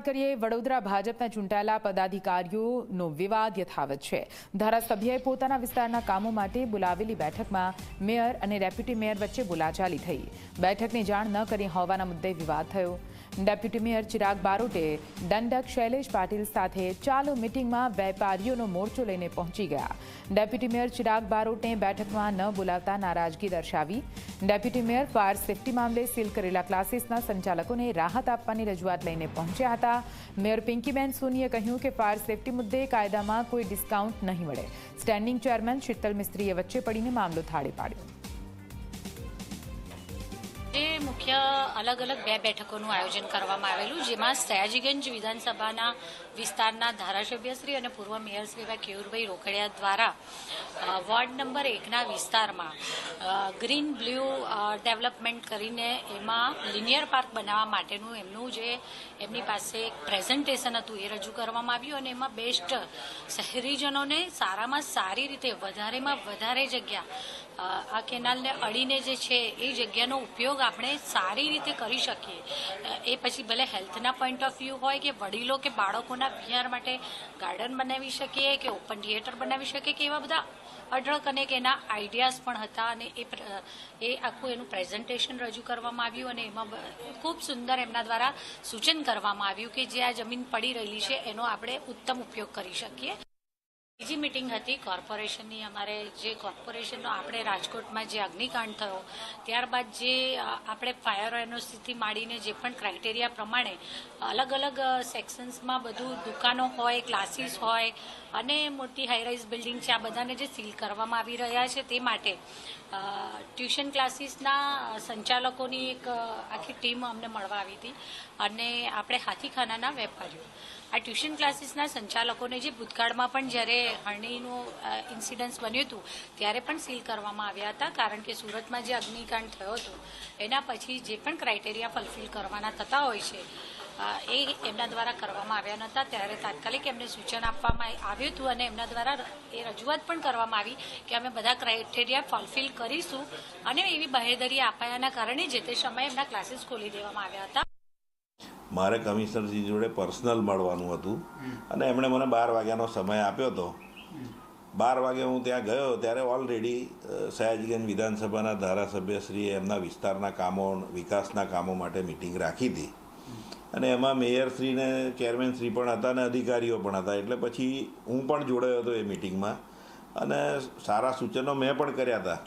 વાત કરીએ, વડોદરા ભાજપના ચૂંટાયેલા પદાધિકારીઓનો વિવાદ યથાવત છે. ધારાસભ્યએ પોતાના વિસ્તારના કામો માટે બોલાવેલી બેઠકમાં મેયર અને ડેપ્યુટી મેયર વચ્ચે બોલાચાલી થઈ. બેઠકની જાણ ન કરી હોવાના મુદ્દે વિવાદ થયો. ડેપ્યુટી મેયર ચિરાગ બારોટે દંડક શૈલેષ પાટીલ સાથે ચાલુ મિટિંગમાં વેપારીઓનો મોરચો લઈને પહોંચી ગયા. ડેપ્યુટી મેયર ચિરાગ બારોટને બેઠકમાં ન બોલાવતા નારાજગી દર્શાવી. ડેપ્યુટી મેયર ફાયર સેફટી મામલે સીલ કરેલા ક્લાસીસના સંચાલકોને રાહત આપવાની રજૂઆત લઈને પહોંચ્યા હતા. મેયર પિંકીબેન સોનીએ કહ્યું કે ફાયર સેફટી મુદ્દે કાયદામાં કોઈ ડિસ્કાઉન્ટ નહીં મળે સ્ટેન્ડિંગ ચેરમેન શીતલ મિસ્ત્રીએ વચ્ચે પડીને મામલો થાળે પાડ્યો. મુખ્ય અલગ અલગ બે બેઠકોનું આયોજન કરવામાં આવેલું, જેમાં સયાજીગંજ વિધાનસભાના વિસ્તારના ધારાસભ્યશ્રી અને પૂર્વ મેયરશ્રી એવા કેયુરભાઈ રોકડિયા દ્વારા વોર્ડ નંબર એકના વિસ્તારમાં ગ્રીન બ્લુ ડેવલપમેન્ટ કરીને એમાં લિનિયર પાર્ક બનાવવા માટેનું એમનું જે, એમની પાસે એક પ્રેઝન્ટેશન હતું એ રજૂ કરવામાં આવ્યું અને એમાં બેસ્ટ શહેરીજનોને સારામાં સારી રીતે વધારેમાં વધારે જગ્યા આ કેનાલને અડીને જે છે એ જગ્યાનો ઉપયોગ આપણે સારી રીતે કરી શકીએ. એ પછી ભલે હેલ્થના પોઈન્ટ ઓફ વ્યૂ હોય કે વડીલો કે બાળકોના વિહાર માટે ગાર્ડન બનાવી શકીએ કે ઓપન થિયેટર બનાવી શકીએ કે એવા બધા અઢળક અનેક એના આઈડિયાઝ પણ હતા અને એ એ આખું એનું પ્રેઝન્ટેશન રજૂ કરવામાં આવ્યું અને એમાં ખૂબ સુંદર એમના દ્વારા સૂચન કરવામાં આવ્યું કે જે આ જમીન પડી રહેલી છે એનો આપણે ઉત્તમ ઉપયોગ કરી શકીએ. બીજી મિટિંગ હતી કોર્પોરેશનની. અમારે જે કોર્પોરેશનનો આપણે રાજકોટમાં જે અગ્નિકાંડ થયો, ત્યારબાદ જે આપણે ફાયર એનઓસીથી માંડીને જે પણ ક્રાઇટેરિયા પ્રમાણે અલગ અલગ સેક્શન્સમાં બધું દુકાનો હોય, ક્લાસીસ હોય અને મોટી હાઈરાઇઝ બિલ્ડિંગ છે, આ બધાને જે સીલ કરવામાં આવી રહ્યા છે તે માટે ટ્યુશન ક્લાસીસના સંચાલકોની એક આખી ટીમ અમને મળવા આવી હતી અને આપણે હાથીખાનાના વેપારીઓ. આ ટ્યુશન ક્લાસીસના સંચાલકોને જે ભૂતકાળમાં પણ જ્યારે હરણીનું ઇન્સિડન્સ બન્યું હતું, ત્યારે પણ સીલ કરવામાં આવ્યા હતા, કારણ કે સુરતમાં જે અગ્નિકાંડ થયો હતો, એના પછી જે પણ ક્રાઇટેરિયા ફલફિલ કરવાના થતા હોય છે એ એમના દ્વારા કરવામાં આવ્યા નહોતા. ત્યારે તાત્કાલિક એમને સૂચન આપવામાં આવ્યું હતું અને એમના દ્વારા એ રજૂઆત પણ કરવામાં આવી કે અમે બધા ક્રાઇટેરિયા ફલફિલ કરીશું અને એવી બાહેધરી અપાયાના કારણે જે તે સમયે એમના ક્લાસીસ ખોલી દેવામાં આવ્યા હતા. મારે કમિશનરજી જોડે પર્સનલ મળવાનું હતું. અને એમણે મને બાર વાગ્યાનો સમય આપ્યો હતો. બાર વાગે હું ત્યાં ગયો ત્યારે ઓલરેડી સયાજીગંજ વિધાનસભાના ધારાસભ્યશ્રીએ એમના વિસ્તારના કામો વિકાસના કામો માટે મિટિંગ રાખી હતી. અને એમાં મેયરશ્રીને ચેરમેનશ્રી પણ હતા અને અધિકારીઓ પણ હતા. એટલે પછી હું પણ જોડાયો હતો એ મિટિંગમાં અને સારા સૂચનો મેં પણ કર્યા હતા.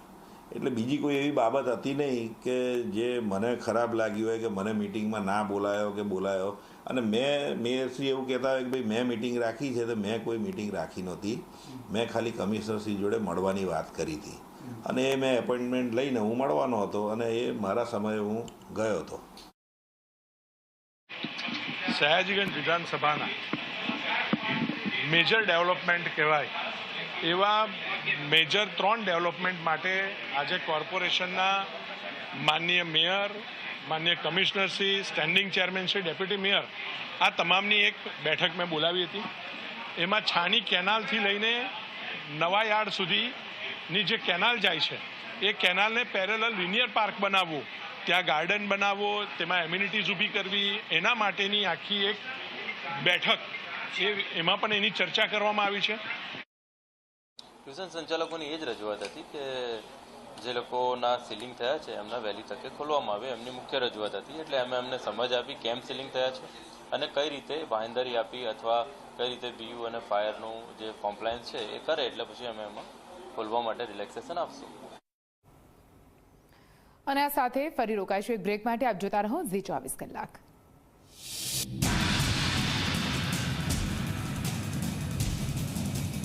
એટલે બીજી કોઈ એવી બાબત હતી નહીં કે જે મને ખરાબ લાગી હોય કે મને મિટિંગમાં ના બોલાયો કે બોલાયો. અને મેં, મેયરશ્રી એવું કહેતા હોય કે ભાઈ, મેં મિટિંગ રાખી છે તો મેં કોઈ મિટિંગ રાખી નહોતી. મેં ખાલી કમિશનરશ્રી જોડે મળવાની વાત કરી હતી. અને એ મેં એપોઇન્ટમેન્ટ લઈને હું મળવાનો હતો અને એ મારા સમયે હું ગયો હતો. સયાજીગંજ વિધાનસભાના મેજર ડેવલપમેન્ટ કહેવાય એવા મેજર ત્રણ ડેવલપમેન્ટ માટે આજે કોર્પોરેશનના માનનીય મેયર માન્ય કમિશનરશ્રી સ્ટેન્ડિંગ ચેરમેનશ્રી ડેપ્યુટી મેયર, આ તમામની એક બેઠક મેં બોલાવી હતી. એમાં છાણી કેનાલથી લઈને નવા યાર્ડ સુધીની જે કેનાલ જાય છે, એ કેનાલને પેરેલલ લિનિયર પાર્ક બનાવવું, ત્યાં ગાર્ડન બનાવવો, તેમાં એમ્યુનિટીઝ ઊભી કરવી, એના માટેની આખી એક બેઠક, એ એમાં પણ એની ચર્ચા કરવામાં આવી છે. ટ્યુશન સંચાલકોની એ જ રજૂઆત હતી કે જે લોકોના સીલિંગ થયા છે, એમના વહેલી તકે ખોલવામાં આવે, એમની મુખ્ય રજૂઆત હતી. એટલે અમે એમને સમજ આપી કેમ સીલિંગ થયા છે અને કઈ રીતે બાંહેધરી આપી અથવા કઈ રીતે બીયુ અને ફાયરનું જે કોમ્પ્લાયન્સ છે એ કરે એટલે પછી અમે એમાં ખોલવા માટે રિલેક્સેશન આપશું. અને આ સાથે ફરી રોકાઈશું એક બ્રેક માટે. આપ જોતા રહો ઝી ચોવીસ કલાક.